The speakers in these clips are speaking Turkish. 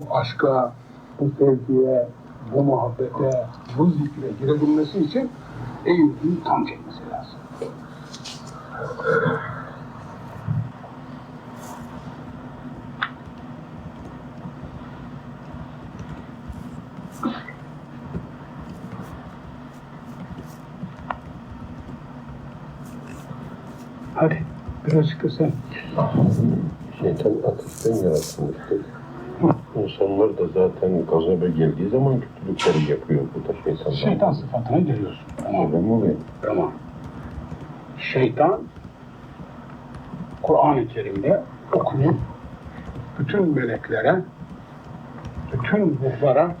bu aşka, bu sevgiye, bu muhabbete, bu zikre girebilmesi için eğitim tam çekmesi lazım. Hadi birazcık da sen. Şeytan ateşten yaratılmıştır. İnsanlar da zaten gazaba geldiği zaman kötülükleri yapıyor. Bu da şeytandan. Şeytan sıfatına giriyorsun. Tamam. Öyle mi oluyor? Tamam. Şeytan Kur'an-ı Kerim'de okuyup bütün meleklere, bütün ruhlara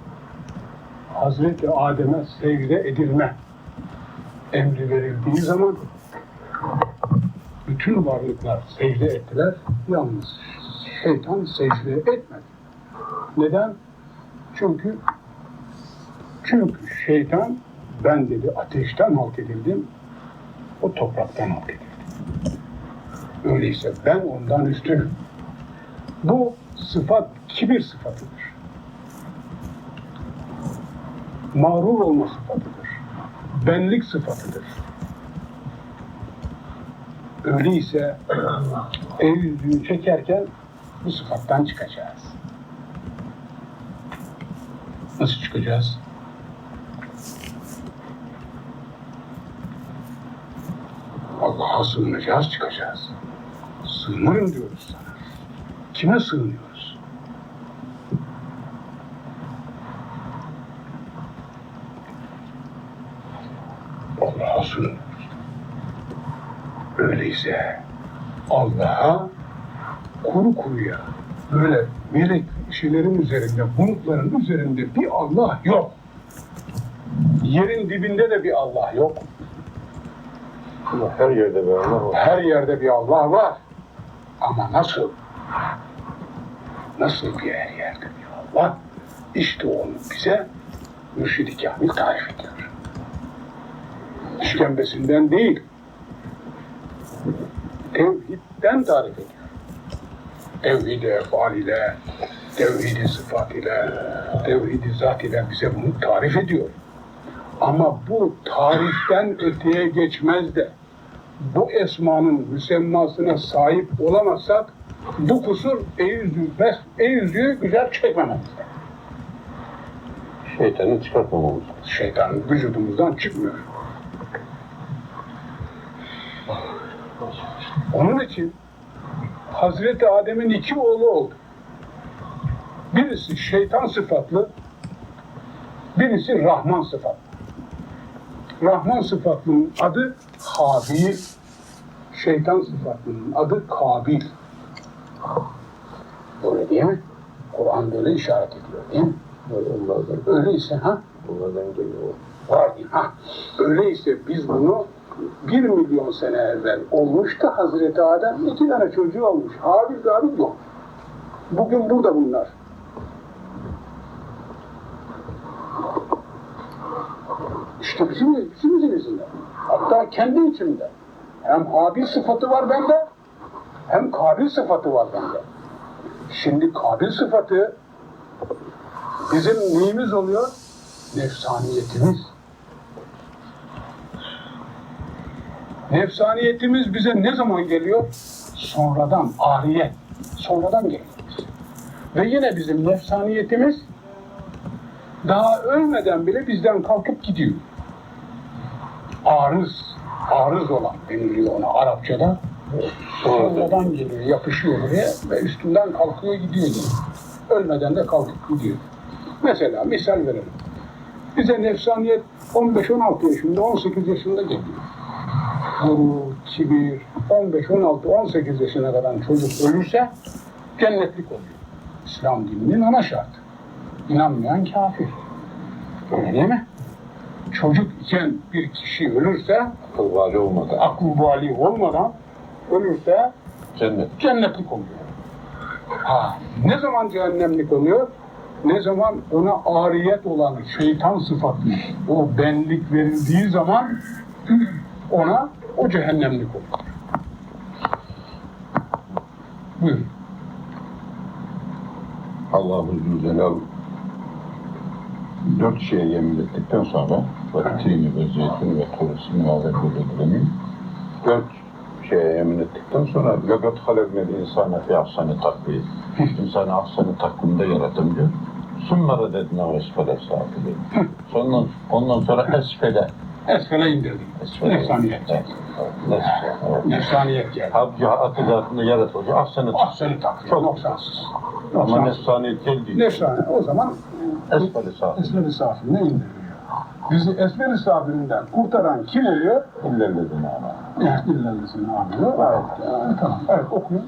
Hazreti Adem'e secde edilme emri verildiği zaman bütün varlıklar secde ettiler. Yalnız şeytan secde etmedi. Neden? Çünkü çünkü şeytan ben dedi ateşten halk edildim, o topraktan halk edildi. Öyleyse ben ondan üstünüm. Bu sıfat kibir sıfatıdır. Mağrur olma sıfatıdır. Benlik sıfatıdır. Öyleyse el yüzüğü çekerken bu sıfattan çıkacağız. Nasıl çıkacağız? Allah'a sığınacağız, çıkacağız. Sığınırım diyoruz sana. Kime sığınıyoruz? Allah'a sığınıyoruz. Öyleyse Allah'a kuru kuruya böyle melek kişilerin üzerinde, bulutların üzerinde bir Allah yok. Yerin dibinde de bir Allah yok. Her yerde bir Allah var. Her yerde bir Allah var. Ama nasıl? Nasıl bir her yerde bir Allah? İşte onu bize Mürşid-i Kamil tarif ediyor. İşkembesinden değil, tevhidden tarif ediyor. Tevhid-i efal ile, tevhid-i sıfat ile, tevhid-i zat ile bize bunu tarif ediyor. Ama bu tariften öteye geçmez de bu esmanın müsemmasına sahip olamazsak bu kusur eyyüzü, bes, eyyüzüğü güzel çekmememizde. Şeytanı çıkartmamamız. Şeytan vücudumuzdan çıkmıyor. Onun için Hazreti Adem'in iki oğlu oldu. Birisi şeytan sıfatlı, birisi Rahman sıfatlı. Rahman sıfatlının adı Habil, şeytan sıfatlının adı Kabil. Öyle değil mi? Kur'an böyle işaret ediyor değil mi? Öyleyse ha? onlardan geliyor. Var değil ha? Öyleyse biz bunu bir milyon sene evvel olmuştu Hazreti Adem iki tane çocuğu olmuş. Habil Gabil yok. Bugün burada bunlar. İşte bizim, bizim yüzünden. Hatta kendi içimde. Hem Habil sıfatı var bende, hem Kabil sıfatı var bende. Şimdi Kabil sıfatı bizim neyimiz oluyor? Nefsaniyetimiz. Nefsaniyetimiz bize ne zaman geliyor? Sonradan, ariyet. Sonradan geliyor. Ve yine bizim nefsaniyetimiz daha ölmeden bile bizden kalkıp gidiyor. Arız, arız olan deniliyor ona Arapçada. Sonradan geliyor, yapışıyor buraya ve üstünden kalkıyor gidiyor. diyor. Ölmeden de kalkıp gidiyor. Mesela misal verelim. Bize nefsaniyet 15-16 yaşında, 18 yaşında geliyor. Gurur, kibir, 15, 16, 18 yaşına kadar çocuk ölürse cennetlik oluyor. İslam dininin ana şartı. İnanmayan kafir. Öyle değil mi? Çocuk iken bir kişi ölürse, Akıl vali olmadan akıl bali olmadan ölürse cennet. cennetlik oluyor. Ha, ne zaman cehennemlik oluyor? Ne zaman ona ariyet olan şeytan sıfatlı o benlik verildiği zaman ona o cehennemlik oluyor. Buyur. Allahu Zülcelal dört şeye yemin ettikten sonra ve tini ve zeytini ve turisini ve azebbülü dört şeye yemin ettikten sonra legat halaknel insane fi ahsani takvim insanı ahsani takvimde yarattım diyor. Sümmere dedina ve esfele safili. Sonra, ondan sonra esfele. Esfele indirdik. Nefsaniyet geldi. Nefsaniyet geldi. Tabi akıl zatında yaratıcı. Ahseni tak. Ahseni tak. Çok noksansız. Ama nefsaniyet geldi. Nefsane. O zaman esfeli safi. Esfeli safi. Ne indiriyor? Bizi esfeli safinden kurtaran kim oluyor? İllellezine amel. İllellezine amel. Evet. Tamam. Evet okuyun.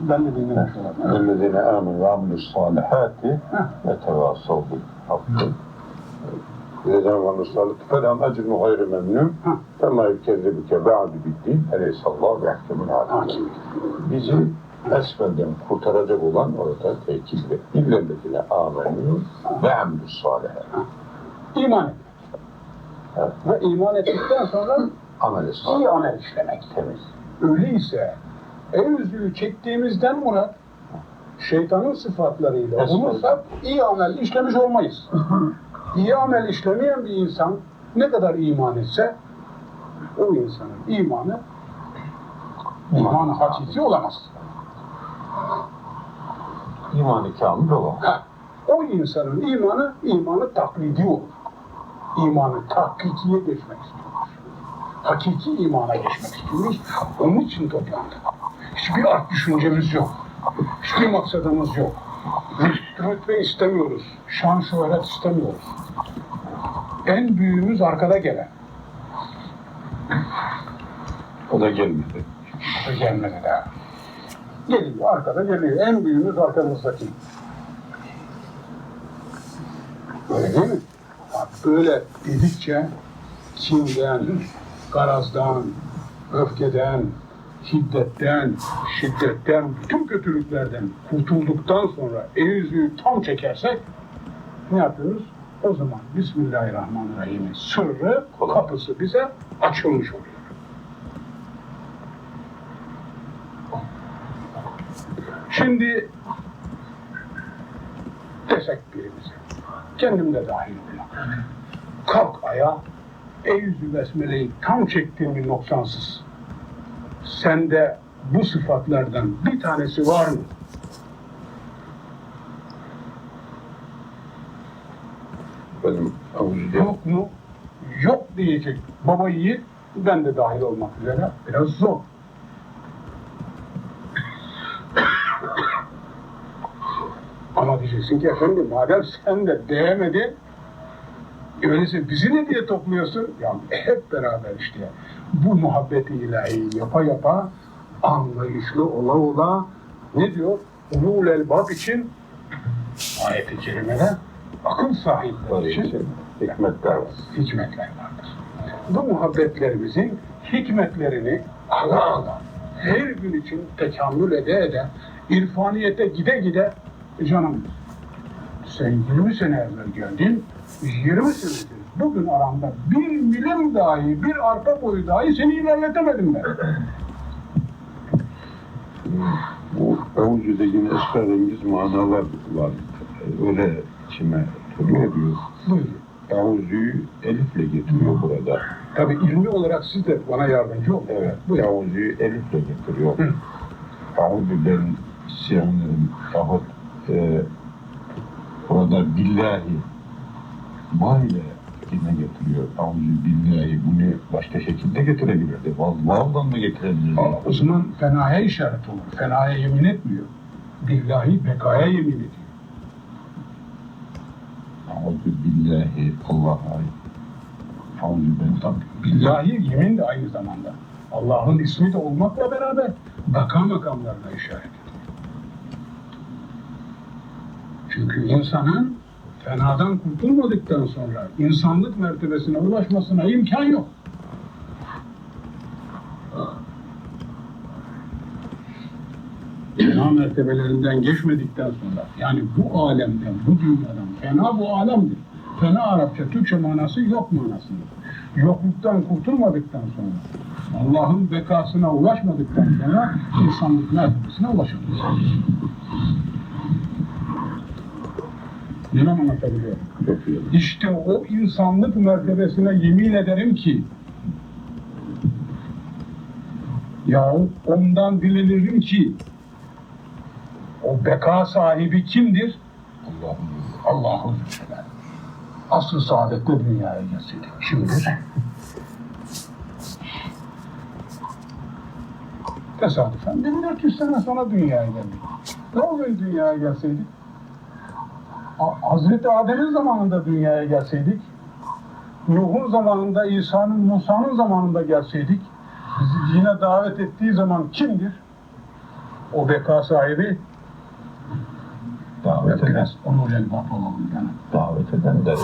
Ben de dinlemiş olalım. İllellezine amel ve amel salihati ve tevasav hakkı. Neden ve nusallik falan acrun gayrı memnun. Fema yükezzebüke ba'du biddin. Aleyhissallahu ve hakemul hakim. Bizi esmenden kurtaracak olan orada tekil ve illellezine amenu ve amdus salihe. İman etmek. Ve iman ettikten sonra amel iyi amel işlemek. Temiz. Öyleyse en evzüyü çektiğimizden murat şeytanın sıfatlarıyla olursak iyi amel işlemiş olmayız. iyi amel işlemeyen bir insan ne kadar iman etse o insanın imanı imanı hakiki olamaz. İmanı kamil olan. Ha, o insanın imanı imanı taklidi olur. İmanı tahkikiye geçmek istiyoruz. Hakiki imana geçmek istiyoruz. Onun için toplandık. Hiçbir art düşüncemiz yok. Hiçbir maksadımız yok. Rüt- Rütbe istemiyoruz. Şan şöhret istemiyoruz. En büyüğümüz arkada gelen. O da gelmedi. O gelmedi daha. Geliyor, arkada geliyor. En büyüğümüz arkamızdaki. Öyle değil mi? Bak böyle dedikçe kimden, garazdan, öfkeden, şiddetten, şiddetten, bütün kötülüklerden kurtulduktan sonra el yüzüğü tam çekersek ne yapıyoruz? O zaman Bismillahirrahmanirrahim'in sırrı, kapısı bize açılmış oluyor. Şimdi desek birimize, kendim de dahil olmak. Kalk ayağa, ey yüzü besmeleyi tam çektiğin bir noksansız. Sende bu sıfatlardan bir tanesi var mı? Yok mu? Yok diyecek baba yiğit, ben de dahil olmak üzere biraz zor. Ama diyeceksin ki efendim madem sen de değemedin, öyleyse bizi ne diye topluyorsun? Ya hep beraber işte bu muhabbeti ilahi yapa yapa anlayışlı ola ola ne diyor? Ulul elbab için ayet-i kerimede akıl sahipleri için hikmetler var. hikmetler vardır. Bu muhabbetlerimizin hikmetlerini ala ala her gün için tekamül ede ede irfaniyete gide gide "E canım sen 20 sene evvel geldin 20 senedir bugün aramda bir milim dahi bir arpa boyu dahi seni ilerletemedim ben. Bu Evucu'da yine esrarengiz manalar var. Öyle içime turlu ediyor. Buyurun. Evucu'yu elifle getiriyor burada. Tabi ilmi olarak siz de bana yardımcı olun. Evet, Buyurun. Evucu'yu elifle getiriyor. Hı. Evucu ben siyahlarım yahut e, burada billahi ma ile yine getiriyor. Evucu billahi bunu başka şekilde getirebilirdi. Vallah'dan da getirebilirdi. Aa, O zaman fenaya işaret olur. Fenaya yemin etmiyor. Billahi bekaya yemin ediyor. Evucu billahi Allah'a Evucu ben. Billahi yemin de aynı zamanda. Allah'ın ismi de olmakla beraber baka makamlarına işaret ediyor. Çünkü insanın fenadan kurtulmadıktan sonra insanlık mertebesine ulaşmasına imkan yok. Fena mertebelerinden geçmedikten sonra yani bu alemden, bu dünyadan fena bu alemdir. Fena Arapça, Türkçe manası yok manasıdır. Yokluktan kurtulmadıktan sonra Allah'ın bekasına ulaşmadıktan sonra insanlık mertebesine ulaşamayız. Bilmem anlatabiliyor. Çok iyi. İşte o insanlık mertebesine yemin ederim ki yahut ondan dilenirim ki o beka sahibi kimdir? Allah'ım. Allah'ın Zülcelal. Asıl saadette dünyaya gelseydik. Kimdir? Tesadüfen 1400 sene sonra dünyaya geldik. Ne oluyor dünyaya gelseydik? Hazreti Adem'in zamanında dünyaya gelseydik, Nuh'un zamanında, İsa'nın, Musa'nın zamanında gelseydik, bizi yine davet ettiği zaman kimdir? O beka sahibi Davet eden, biraz onur elbap olalım yani. davet eden deriz.